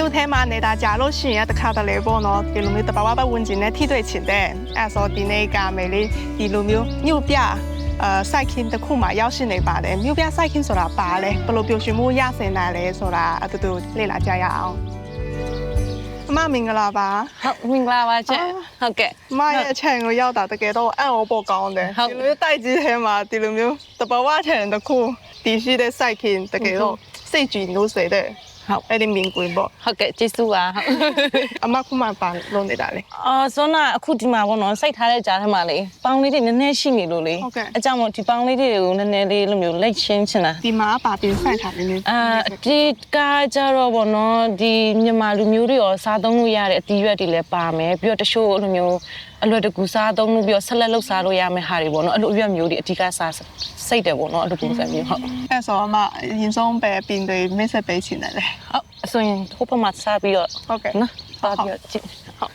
မြို့ထဲမှာနေတာကြာလို့ရှိရင်တခါတလေပေါ့နော်ဒီလိုမျိုးတဘာဝပတ်ဝန်းကျင်နဲ့ထိတွေ့ချင်တဲ့အဲဆိုဒီနေ့ကမယ်လေးဒီလိုမျိုးမြို့ပြအဲစိုက်ခင်းတစ်ခုမှရောက်ရှိနေပါတယ်မြို့ပြစိုက်ခင်းဆိုတာပါလဲဘယ်လိုပြောရှင်မှုရစင်နိုင်လဲဆိုတာအတူတူလေ့လာကြရအောင်အမမင်္ဂလာပါဟုတ်မင်္ဂလာပါချက်အာဟုတ်ကဲ့အမရဲ့အချိန်ကိုရောက်တာတကယ်တော့အံ့ဩပေါ်ကောင်းတယ်ဟုတ်ဒီလိုမျိုးတိုက်ကြီးထဲမှာဒီလိုမျိုးတဘာဝထန်တစ်ခုတည်ရှိတဲ့စိုက်ခင်းတကယ်တော့စိတ်ကြည်လို့စေတဲ့ ဟုတ်အဲ့ဒီမြင်ကွင်းပေါ့ဟုတ်ကဲ့ကျေးဇူးပါဟုတ်အမခုမှပါလုံးနေတာလေအော်ဇွန်နာအခုဒီမှာပေါ့နော်စိတ်ထားတဲ့ကြားထဲမှာလေပေါင်းလေးတွေနည်းနည်းရှိနေလို့လေဟုတ်ကဲ့အကြောင်းမို့ဒီပေါင်းလေးတွေကိုနည်းနည်းလေးလိုမျိုးလက်ချင်းချင်တာဒီမှာပါတင်ဆိုင်ထားတယ်နည်းအာအတိကကြတော့ပေါ့နော်ဒီမြန်မာလူမျိုးတွေရောစားသုံးလို့ရတဲ့အသီးရွက်တွေလည်းပါမယ်ပြီးတော့တချို့လိုမျိုး အလွယ်တကူစားသုံးလို့ပြီးတော့ဆက်လက်လုပ်စားလို့ရမယ့်ဟာတွေပေါ့နော်အဲ့လိုအရွက်မျိုးတွေအဓိကစားစိတ်တယ်ပေါ့နော်အဲ့လိုပုံစံမျိုးဟုတ်အဲ့ဆိုအမအရင်ဆုံးပဲပြင်တွေမိတ်ဆက်ပေးချင်တယ်လေဟုတ်အဆိုရင်ဟိုဘက်မှာစားပြီးတော့ဟုတ်ကဲ့နော်စားပြီးတော့ကြည့်ဟုတ်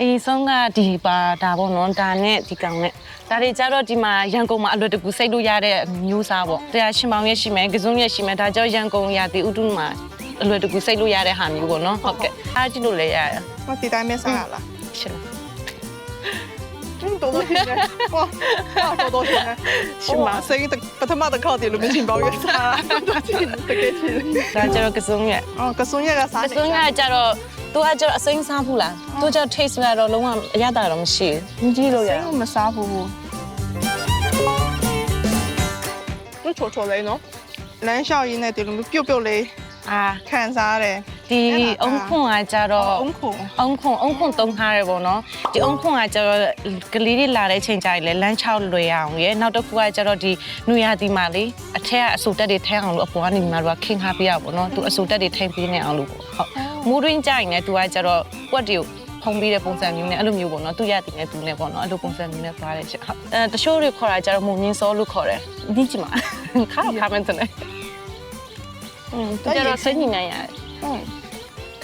အေးဆုံးကဒီပါဒါပေါ့နော်ဒါနဲ့ဒီကောင်နဲ့ဒါတွေကြတော့ဒီမှာရန်ကုန်မှာအလွယ်တကူစိတ်လို့ရတဲ့မျိုးစားပေါ့တရားရှင်ပေါင်းရက်ရှိမယ်ကစုံရက်ရှိမယ်ဒါကြောင့်ရန်ကုန်ရာတီဥတုမှာအလွယ်တကူစိတ်လို့ရတဲ့ဟာမျိုးပေါ့နော်ဟုတ်ကဲ့အားကြည့်လို့လည်းရရမဒီတိုင်းမဲစားရလား 这么多钱！哇，这么多钱！是？声音的把他妈的靠底里面承包给是嘛？钱了，这钱。咱家个松叶。哦，个松叶个啥？松叶家罗都叫声音三浦啦，都叫退出来罗龙王亚大龙溪。你几楼呀？三浦户。你撮撮雷弄？冷少伊那条路表表雷啊？看啥嘞？ ဒီအုံခွန်ကကြတော့ 红孔。 အုံခွန်အုံခွန်တုံးထားရပေါ့နော်ဒီအုံခွန်ကကျတော့ကလေးတွေလာတဲ့ချိန်ကြရင်လဲလမ်းချောက်လွယ်အောင်ရယ်နောက်တစ်ခုကကျတော့ဒီနူရတီမာလေးအထက်ကအဆူတက်တွေထဲအောင်လို့အပေါ်ကနေညီမတို့ကခင်းထားပြရပေါ့နော်သူအဆူတက်တွေထိန်ပေးနေအောင်လို့ပေါ့ဟုတ်မူရင်းကြရင်လည်းသူကကျတော့ကွက်တွေကိုဖုံးပြီးတဲ့ပုံစံမျိုးနဲ့အဲ့လိုမျိုးပေါ့နော်သူရတီနဲ့သူနဲ့ပေါ့နော်အဲ့လိုပုံစံမျိုးနဲ့သွားတဲ့ချက်ဟုတ်အဲတချို့တွေခေါ်တာကျတော့မုံမြင့်စောလို့ခေါ်တယ်ဒီကြည့်မှာခါတော့ခါမန်းတယ်อืมသူကျတော့စိတ်ညစ်နေရတယ် ဟုတ်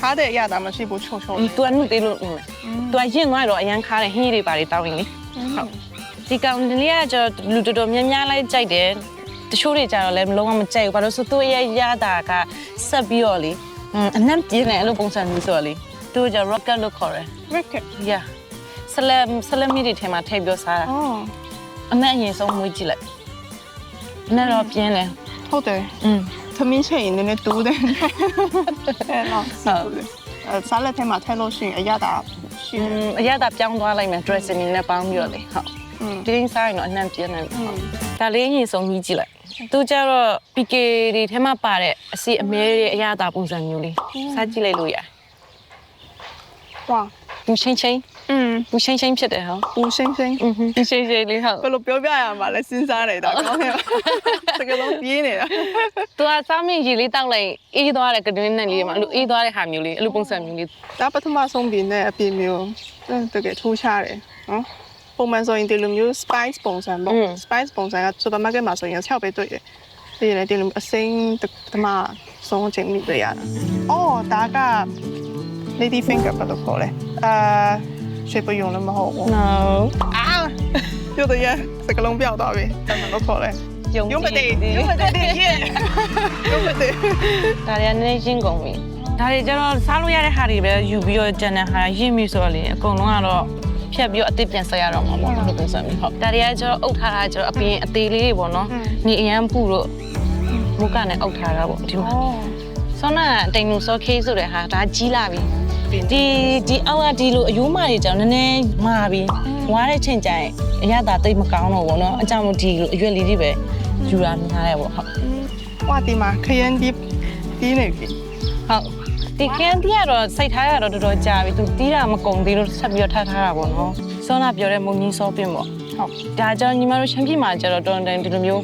ခါတဲ့အရာဒါမှရှိဖို့ချုံချုံ။ तू အမှုသေးလို့နေမယ်။ तू ရင့်သွားတော့အရန်ခါတဲ့ဟင်းတွေပါတယ်တောင်းရင်လေ။ဟုတ်။ဒီကောင်တလေးကကျတော့လူတော်တော်များများလိုက်ကြိုက်တယ်။တချို့တွေကြတော့လည်းလုံးဝမကြိုက်ဘူး။ဘာလို့ဆိုသူ့ရဲ့ရတာကဆက်ပြီးတော့လေအနံ့ပြင်းတယ်အဲ့လိုပုံစံမျိုးဆိုတော့လေ။သူက rocket လို့ခေါ်တယ်။ rocket ။ yeah ။ slam slam တွေထဲမှာထည့်ပြောစားတာ။အော်။အနံ့အရင်ဆုံးမွေးကြည့်လိုက်။အနံ့တော့ပြင်းတယ်။ဟုတ်တယ်။อืม။ မင်းချက်ရင်နည်းနည်းတူးတယ်အဲ့တော့ဟုတ်တယ်အဲစားလက်ထဲမှာထည့်လို့ရှိရင်အရသာရှိတယ်အရသာပြောင်းသွားလိုက်မယ် dressing နဲ့ပေါင်းပြီးတော့လေဟုတ်ဒီင်းစားရင်တော့အနှံ့ပြင်းနိုင်ပါဒါလေးရင်ဆုံးကြီးကြည့်လိုက်သူကျတော့ PK တွေထဲမှာပါတဲ့အစီအမဲတွေအရသာပုံစံမျိုးလေးစားကြည့်လိုက်လို့ရတယ်။ဝါသူချင်းချင်း อืมပူရှိန်ရှိန်ဖြစ်တယ်ဟောပူရှင်းရှင်းอืมပူရှိန်ရှိန်လေးဟုတ် ဘယ်လိုပြောပြရမှာလဲစဉ်းစားနေတာကောင်းတယ်ပါတကယ်လုံးပြေးနေတာ သူကစားမင်းရေလေးတောက်လိုက်အေးသွားတဲ့ကဒင်းနဲ့လေးမှာအဲ့လိုအေးသွားတဲ့ဟာမျိုးလေးအဲ့လိုပုံစံမျိုးလေးဒါပထမဆုံးပြင်တဲ့အပြင်မျိုးအဲ့တကယ်ထိုးချတယ်နော်ပုံမှန်ဆိုရင်ဒီလိုမျိုး spice ပုံစံပေါ့ spice ပုံစံက supermarket မှာဆိုရင်6ပဲတွေ့တယ်ဒီလေဒီလိုအစိမ်းပထမဆုံးအချိန်မြင်တွေ့ရတာအော်ဒါက lady finger ဘယ်လိုခေါ်လဲအာ ရွှေပယုံလည်းမဟုတ်ဘူး no ။အာပြောတဲ့စကလုံးပြောက်သွားပြီ။ဘယ်လိုခေါ်လဲ။ယုံရုံးမတည်ရုံးမတည်ရေရုံးမတည်ဒါတွေကနည်းနည်းရှင်းကုန်ပြီဒါတွေကျတော့စားလို့ရတဲ့ဟာတွေပဲယူပြီးတော့ကျန်တဲ့ဟာရင်းပြီးဆိုတော့လေအကုန်လုံးကတော့ဖြတ်ပြီးတော့အသစ်ပြန်ဆက်ရတော့မှာပေါ့အဲ့လိုပုံစံမျိုးဟုတ်ဒါတွေကကျတော့အုပ်ထားတာကျတော့အပြင်အသေးလေးတွေပေါ့နော်နေအရန်ပူလို့မုကနဲ့အုပ်ထားတာပေါ့ဒီမှာဆောနာတိန်နူဆောခေးဆိုတဲ့ဟာဒါကြီးလာပြီ ဒီဒီအောက်ကဒီလိုအယိုးမတွေကြောင့်နည်းနည်းမာပြီဝါတဲ့ချိန်ကျရင်အရသာတိတ်မကောင်းတော့ဘူးเนาะအကြောင်းမို့ဒီလိုအရွက်လေးတွေပဲယူလာများတယ်ပေါ့ဟုတ် 哇ဒီမှာခရင်ဒီဒီနေပြီ ဟုတ်ဒီကန်တီကတော့စိတ်ထားရတော့တော်တော်ကြာပြီသူတီးတာမကုန်သေးလို့ဆက်ပြီးတော့ထားထားတာပေါ့နော်ဆောနာပြောတဲ့မုံကြီးစောပင်ပေါ့ ဟုတ် ဒါကြောင့်ညီမတို့ရှမ်းပြည်မှာကျတော့တော်တော်ဒီလိုမျိုး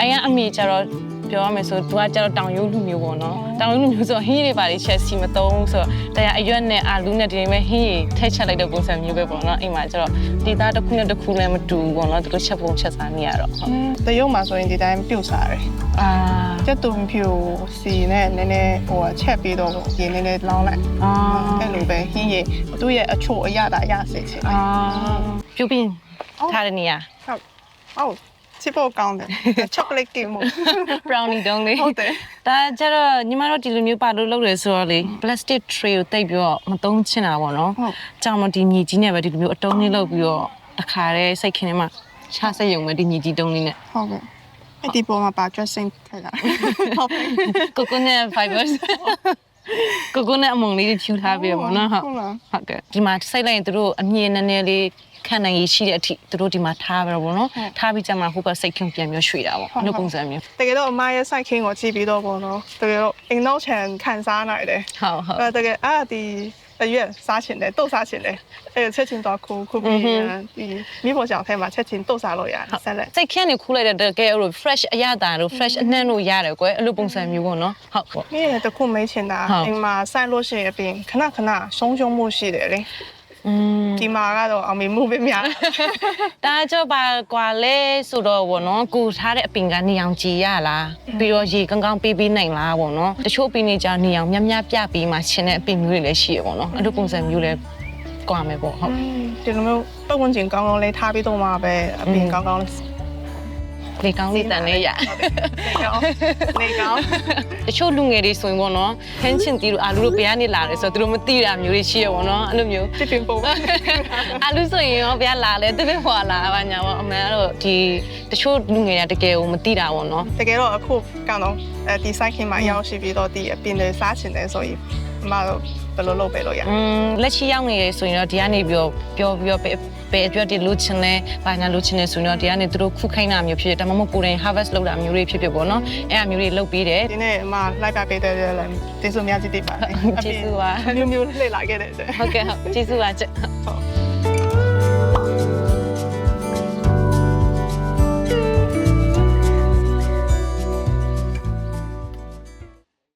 အရင်အမေကျတော့ ပြောရမယ်ဆိုသူကကျတော့တောင်ရုပ်လူမျိုးပေါ့နော်တောင်ရုပ်လူမျိုးဆိုဟင်းတွေပါလေချက်စီမသုံးဆိုတော့တရားအရွက်နဲ့အာလူနဲ့ဒီလိုမျိုးဟင်းတွေထည့်ချက်လိုက်တဲ့ပုံစံမျိုးပဲပေါ့နော်အိမ်မှာကျတော့ဒီသားတစ်ခုနဲ့တစ်ခုလည်းမတူဘူးပေါ့နော်သူတို့ချက်ပုံချက်စားနေရတော့ဟုတ်တရုတ်မှာဆိုရင်ဒီတိုင်းပြုတ်စားတယ်အာကျက်သွန်ဖြူစီနဲ့နည်းနည်းဟိုချက်ပြီးတော့ရေနည်းနည်းလောင်းလိုက်အာအဲ့လိုပဲဟင်းရေသူ့ရဲ့အချို့အရသာရစေချင်တယ်အာပြုတ်ပြင်းထားတဲ့နေရာဟုတ်ဟုတ် ချစ်ဖို့ကောင်းတယ် chocolate cake မို့ brownie တုံးလေးဟုတ်တယ်ဒါကြတော့ညီမတို့ဒီလိုမျိုးပါလို့လုပ်ရဆိုတော့လေ plastic tray ကိုတိတ်ပြီးတော့မသုံးချင်တာပေါ့နော်ဟုတ်ကြောင်မဒီညီကြီးနဲ့ပဲဒီလိုမျိုးအတုံးလေးလုပ်ပြီးတော့တခါတည်းစိတ်ခင်းထဲမှာချစိတ်ယုံမယ်ဒီညီကြီးတုံးလေးနဲ့ဟုတ်ကဲ့အဲ့ဒီပေါ်မှာပါ dressing ထည့်တာဟုတ်ကဲ့ကိုကိုနဲ့ fibers ကိုကိုနဲ့အမုံလေးတွေဖြူထားပြီးပေါ့နော်ဟုတ်ဟုတ်လားဟုတ်ကဲ့ဒီမှာစိတ်လိုက်ရင်တို့အမြင်နည်းနည်းလေး ခံနိုင်ရရှိတဲ့အထိတို့ဒီမှာထားပြီးတော့ပေါ့နော်ထားပြီးကြမှာဟိုဘက်စိတ်ခွန်ပြန်ပြီးရွှေ့တာပေါ့အဲ့လိုပုံစံမျိုးတကယ်တော့အမရဲ့ site king ကိုကြည့်ပြီးတော့ပေါ့နော်တကယ်တော့အိမ်နောက်ချန်ခံစားနိုင်တယ်ဟုတ်ဟုတ်အဲတကယ်အာဒီအရွက်စားချင်တယ်တုတ်စားချင်တယ်အဲချက်ချင်းတော့ခုခုပြီးဒီမိဖို့ကြောင့်ထဲမှာချက်ချင်းတုတ်စားလို့ရတယ်ဆက်လက်စိတ်ခင်းနေခူးလိုက်တဲ့တကယ်လို့ fresh အရသာတို့ fresh အနှံ့တို့ရတယ်ကွယ်အဲ့လိုပုံစံမျိုးပေါ့နော်ဟုတ်ပေါ့မိရတခုမေးချင်တာဟုတ်အိမ်မှာစိုက်လို့ရှိရင်အပြင်ခဏခဏဆုံးရှုံးမှုရှိတယ်လေอืม ဒီမှာကတော့အောင်မေမှုပဲများဒါကြောပါကွာလဲဆိုတော့ဗောနော်ကိုထားတဲ့အပင်ကနေအောင်ကြည်ရလားပြီးတော့ရေကောင်းကောင်းပေးပေးနိုင်လားဗောနော်တချို့ပင်တွေကြာနေအောင်များများပြပြီးမှရှင်တဲ့အပင်မျိုးတွေလည်းရှိရဗောနော်အဲ့လိုပုံစံမျိုးလည်းကွာမယ်ဗောဟုတ်ဒီလိုမျိုးပတ်ဝန်းကျင်ကောင်းကောင်းလေးထားပြီးတော့မှပဲအပြင်ကောင်းကောင်း လေးလေကောင်းလေးတန်လေးရနေကောင်းနေကောင်းတချို့လူငယ်တွေဆိုရင်ဗောနော်ဟင်းချင်တီးလို့အာလူတို့ဘယ်ကနေလာလဲဆိုတော့သူတို့မသိတာမျိုးတွေရှိရဗောနော်အဲ့လိုမျိုးတစ်ပင်ပုံအာလူဆိုရင်ရောဘယ်လာလဲတပည့်ဟွာလာပါညာဗောအမှန်ကတော့ဒီတချို့လူငယ်တွေတကယ်ကိုမသိတာဗောနော်တကယ်တော့အခုကောင်းတော့အဲဒီ site ခင်မှာရောက်ရှိပြီးတော့ဒီအပြင်တွေစားချင်တယ်ဆိုရင်အမတို့ဘယ်လိုလုပ်ပေးလို့ရอืมလက်ရှိရောက်နေရဆိုရင်တော့ဒီကနေပြီးတော့ပြောပြီးတော့ ပဲပဲအတွက်ဒီလိုချင်လဲဘာညာလိုချင်လဲဆိုရင်တော့ဒီကနေသူတို့ခုခိုင်းတာမျိုးဖြစ်တယ်ဒါမှမဟုတ်ကိုယ်တိုင် harvest လုပ်တာမျိုးတွေဖြစ်ဖြစ်ပေါ့နော်အဲ့အမျိုးတွေလုပ်ပြီးတယ်ဒီနေ့အမလိုက်ပါပေးတဲ့လည်းကျေးဇူးများကြီးတင်ပါတယ်ကျေးဇူးပါမျိုးမျိုးလှည့်လာခဲ့တဲ့အတွက်ဟုတ်ကဲ့ဟုတ်ကျေးဇူးပါချက်ဟုတ်